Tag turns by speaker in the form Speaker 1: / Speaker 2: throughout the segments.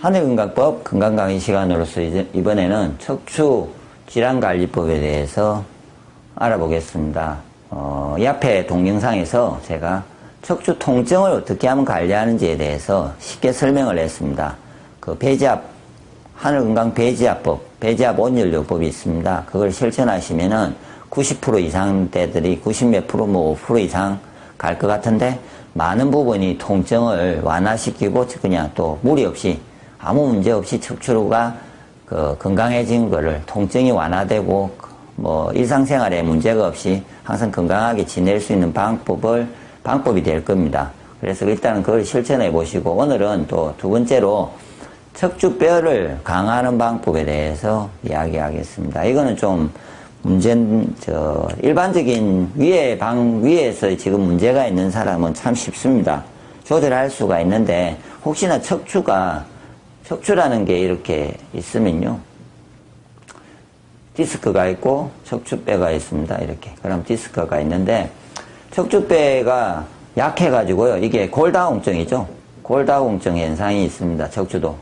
Speaker 1: 하늘건강법 건강강의 시간으로서 이번에는 척추 질환관리법에 대해서 알아보겠습니다. 어, 이 앞에 동영상에서 제가 척추 통증을 어떻게 하면 관리하는지에 대해서 쉽게 설명을 했습니다. 그 배지압, 하늘건강 배지압법, 배지압 온연료법이 있습니다. 그걸 실천하시면은 90% 이상 때들이 90몇 프로, 뭐 5% 이상 갈 것 같은데 많은 부분이 통증을 완화시키고 그냥 또 무리 없이 아무 문제 없이 척추가 그 건강해진 거를 통증이 완화되고 뭐 일상생활에 문제가 없이 항상 건강하게 지낼 수 있는 방법을 방법이 될 겁니다. 그래서 일단은 그걸 실천해 보시고 오늘은 또 두 번째로 척추뼈를 강화하는 방법에 대해서 이야기하겠습니다. 이거는 좀 문제, 저, 일반적인 위에 방, 위에서 지금 문제가 있는 사람은 참 쉽습니다. 조절할 수가 있는데, 혹시나 척추가 척추라는 게 이렇게 있으면요. 디스크가 있고 척추뼈가 있습니다. 이렇게. 그럼 디스크가 있는데 척추뼈가 약해가지고요. 이게 골다공증이죠. 골다공증 현상이 있습니다. 척추도.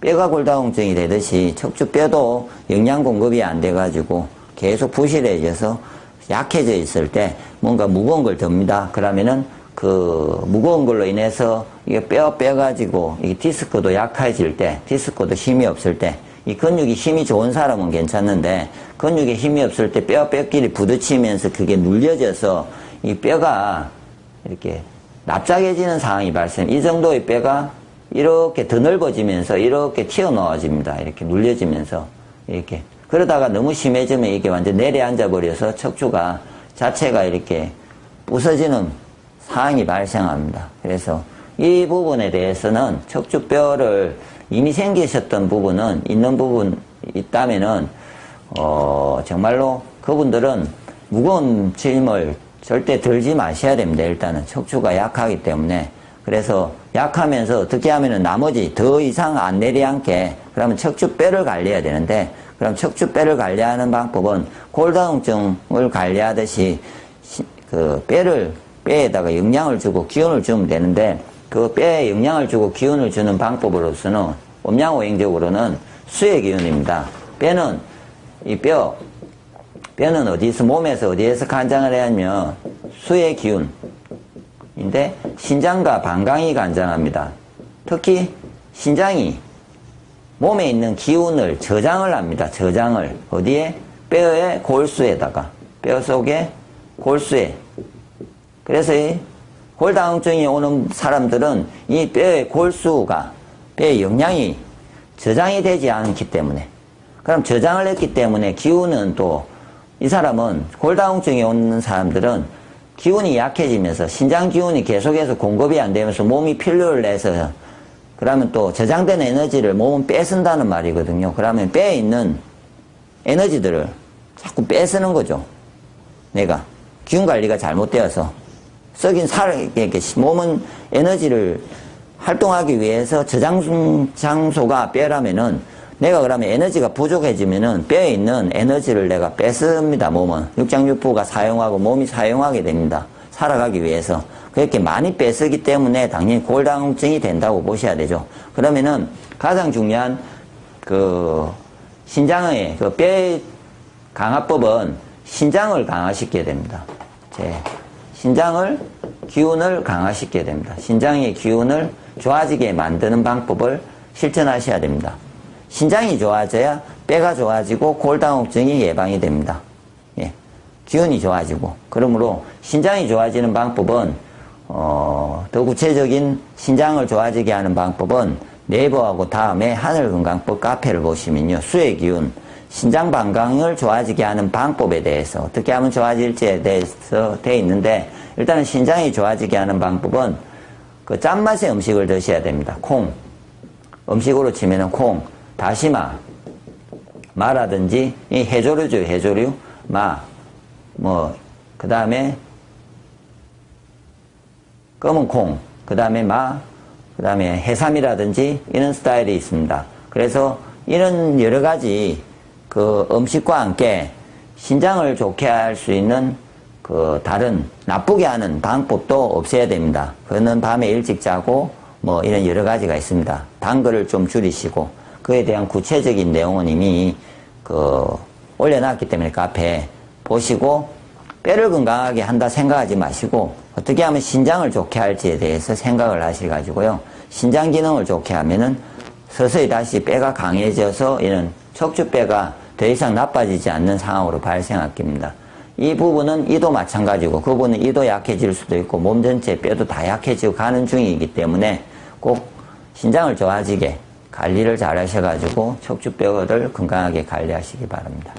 Speaker 1: 뼈가 골다공증이 되듯이 척추뼈도 영양 공급이 안 돼가지고 계속 부실해져서 약해져 있을 때 뭔가 무거운 걸 듭니다. 그러면은 그 무거운 걸로 인해서 이게 뼈 빼가지고 이 디스크도 약해질 때, 디스크도 힘이 없을 때, 이 근육이 힘이 좋은 사람은 괜찮는데 근육에 힘이 없을 때 뼈 뼈끼리 부딪히면서 그게 눌려져서 이 뼈가 이렇게 납작해지는 상황이 발생. 이 정도의 뼈가 이렇게 더 넓어지면서 이렇게 튀어나와집니다. 이렇게 눌려지면서 이렇게 그러다가 너무 심해지면 이게 완전 내려앉아 버려서 척추가 자체가 이렇게 부서지는 상황이 발생합니다. 그래서 이 부분에 대해서는 척추뼈를 이미 생기셨던 부분은 있는 부분 있다면은 어 정말로 그분들은 무거운 짐을 절대 들지 마셔야 됩니다. 일단은 척추가 약하기 때문에 그래서 약하면서 어떻게 하면은 나머지 더 이상 안 내려앉게 그러면 척추뼈를 관리해야 되는데 그럼 척추뼈를 관리하는 방법은 골다공증을 관리하듯이 그 뼈를 뼈에다가 영양을 주고 기운을 주면 되는데 그 뼈에 영양을 주고 기운을 주는 방법으로서는 음양오행적으로는 수의 기운입니다. 뼈는 이 뼈, 뼈는 어디서 몸에서 어디에서 간장을 해야 하면 수의 기운인데 신장과 방광이 간장합니다. 특히 신장이 몸에 있는 기운을 저장을 합니다. 저장을 어디에? 뼈의 골수에다가 뼈 속에 골수에 그래서 이 골다공증이 오는 사람들은 이 뼈의 골수가 뼈의 영양이 저장이 되지 않기 때문에 그럼 저장을 했기 때문에 기운은 또 이 사람은 골다공증이 오는 사람들은 기운이 약해지면서 신장 기운이 계속해서 공급이 안 되면서 몸이 필요를 내서 그러면 또 저장된 에너지를 몸은 뺏은다는 말이거든요. 그러면 뼈에 있는 에너지들을 자꾸 뺏쓰는 거죠. 내가 기운 관리가 잘못되어서 썩인 살, 이렇게 몸은 에너지를 활동하기 위해서 저장 장소가 뼈라면은 내가 그러면 에너지가 부족해지면은 뼈에 있는 에너지를 내가 뺏습니다, 몸은. 육장육부가 사용하고 몸이 사용하게 됩니다. 살아가기 위해서. 그렇게 많이 뺏쓰기 때문에 당연히 골다공증이 된다고 보셔야 되죠. 그러면은 가장 중요한 그 신장의 그뼈 강화법은 신장을 강화시켜야 됩니다. 제 신장을 기운을 강화시켜야 됩니다. 신장의 기운을 좋아지게 만드는 방법을 실천하셔야 됩니다. 신장이 좋아져야 뼈가 좋아지고 골다공증이 예방이 됩니다. 예. 기운이 좋아지고 그러므로 신장이 좋아지는 방법은 어, 더 구체적인 신장을 좋아지게 하는 방법은 네이버하고 다음에 하늘건강법 카페를 보시면요 수의 기운 신장 방광을 좋아지게 하는 방법에 대해서 어떻게 하면 좋아질지에 대해서 돼 있는데 일단은 신장이 좋아지게 하는 방법은 그 짠맛의 음식을 드셔야 됩니다. 콩. 음식으로 치면은 콩, 다시마, 마라든지 이 해조류죠 해조류, 마, 뭐 그 다음에 검은 콩, 그 다음에 마, 그 다음에 해삼이라든지 이런 스타일이 있습니다. 그래서 이런 여러 가지 그 음식과 함께 신장을 좋게 할 수 있는 그 다른 나쁘게 하는 방법도 없애야 됩니다. 그는 밤에 일찍 자고 뭐 이런 여러 가지가 있습니다. 단 거를 좀 줄이시고 그에 대한 구체적인 내용은 이미 그 올려놨기 때문에 카페에 보시고 뼈를 건강하게 한다 생각하지 마시고 어떻게 하면 신장을 좋게 할지에 대해서 생각을 하셔가지고요. 신장 기능을 좋게 하면은 서서히 다시 뼈가 강해져서 이런 척추뼈가 더 이상 나빠지지 않는 상황으로 발생할 겁니다. 이 부분은 이도 마찬가지고 그분은 이도 약해질 수도 있고 몸 전체 뼈도 다 약해지고 가는 중이기 때문에 꼭 신장을 좋아지게 관리를 잘 하셔가지고 척추뼈를 건강하게 관리하시기 바랍니다.